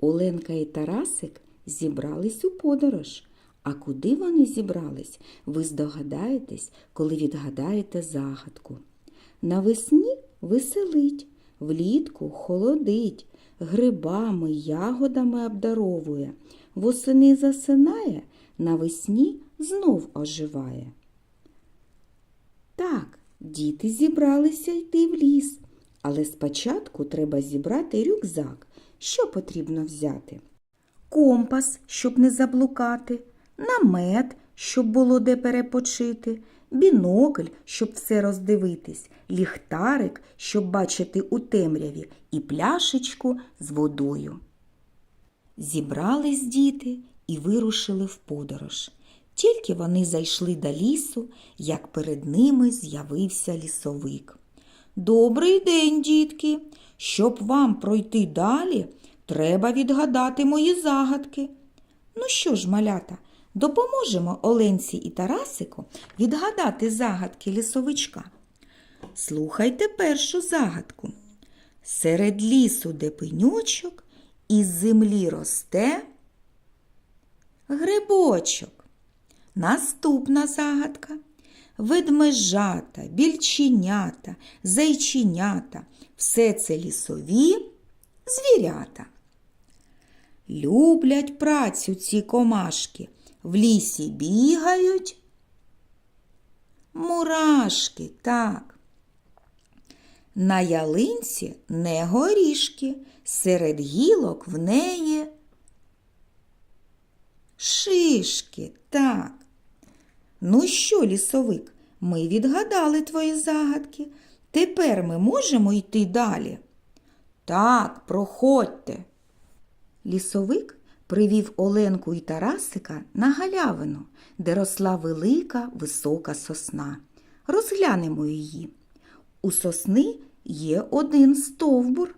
Оленка і Тарасик зібрались у подорож. А куди вони зібрались, ви здогадаєтесь, коли відгадаєте загадку. Навесні веселить, влітку холодить, грибами, ягодами обдаровує, восени засинає, навесні знов оживає. Так, діти зібралися йти в ліс, але спочатку треба зібрати рюкзак. Що потрібно взяти? Компас, щоб не заблукати, намет, щоб було де перепочити, бінокль, щоб все роздивитись, ліхтарик, щоб бачити у темряві, і пляшечку з водою. Зібрались діти і вирушили в подорож. Тільки вони зайшли до лісу, як перед ними з'явився лісовик. Добрий день, дітки! Щоб вам пройти далі, треба відгадати мої загадки. Ну що ж, малята, допоможемо Оленці і Тарасику відгадати загадки лісовичка. Слухайте першу загадку. Серед лісу, де пенючок, із землі росте грибочок. Наступна загадка. Ведмежата, більченята, зайченята все це лісові звірята. Люблять працю ці комашки, в лісі бігають. Мурашки, так. На ялинці не горішки, серед гілок в неї шишки, так. Ну що, лісовик, ми відгадали твої загадки. Тепер ми можемо йти далі. Так, проходьте. Лісовик привів Оленку і Тарасика на галявину, де росла велика висока сосна. Розглянемо її. У сосни є один стовбур.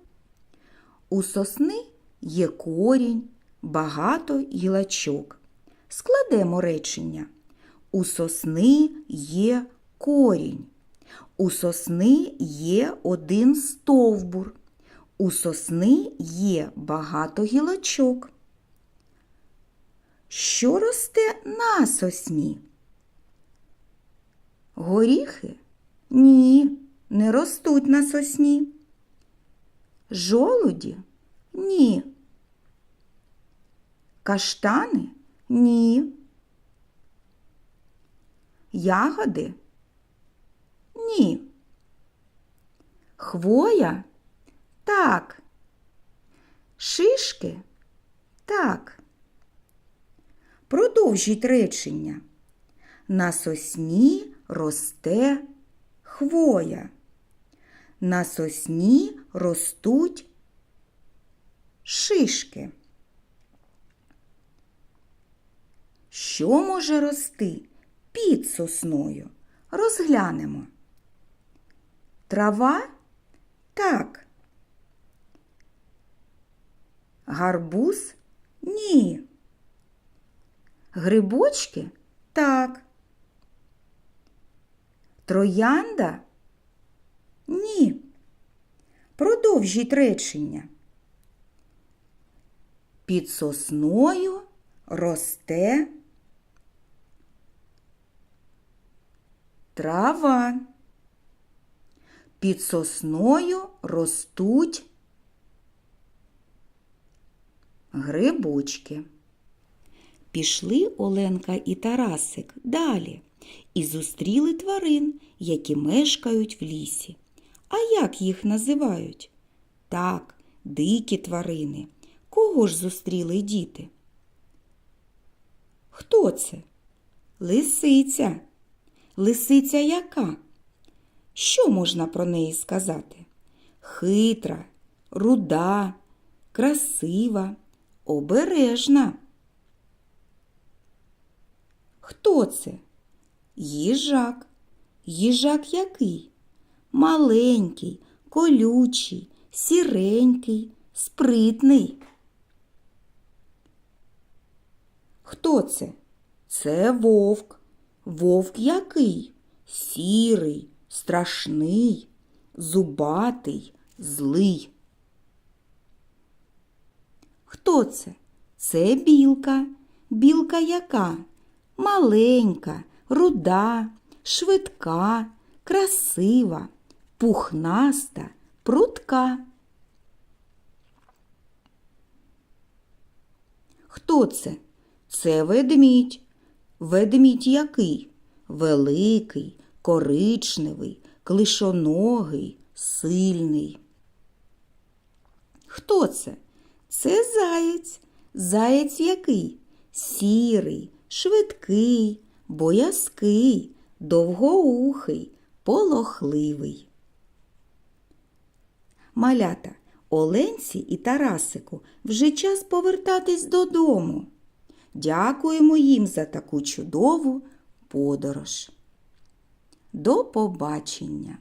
У сосни є корінь, багато гілочок. Складемо речення. У сосни є корінь. У сосни є один стовбур. У сосни є багато гілочок. Що росте на сосні? Горіхи? Ні, не ростуть на сосні. Жолуді? Ні. Каштани? Ні. Ягоди? Ні. Хвоя? Так. Шишки? Так. Продовжіть речення. На сосні росте хвоя. На сосні ростуть шишки. Що може рости під сосною? Розглянемо. Трава? Так. Гарбуз? Ні. Грибочки? Так. Троянда? Ні. Продовжіть речення. Під сосною росте трава. Під сосною ростуть грибочки. Пішли Оленка і Тарасик далі і зустріли тварин, які мешкають в лісі. А як їх називають? Так, дикі тварини. Кого ж зустріли діти? Хто це? Лисиця. Лисиця яка? Що можна про неї сказати? Хитра, руда, красива, обережна. Хто це? Їжак. Їжак який? Маленький, колючий, сіренький, спритний. Хто це? Це вовк. Вовк який? Сірий, страшний, зубатий, злий. Хто це? Це білка. Білка яка? Маленька, руда, швидка, красива, пухнаста, прутка. Хто це? Це ведмідь. Ведмідь який? Великий, коричневий, клишоногий, сильний. Хто це? Це заєць. Заєць який? Сірий, швидкий, боязкий, довгоухий, полохливий. Малята, Оленці і Тарасику вже час повертатись додому. Дякуємо їм за таку чудову подорож. До побачення!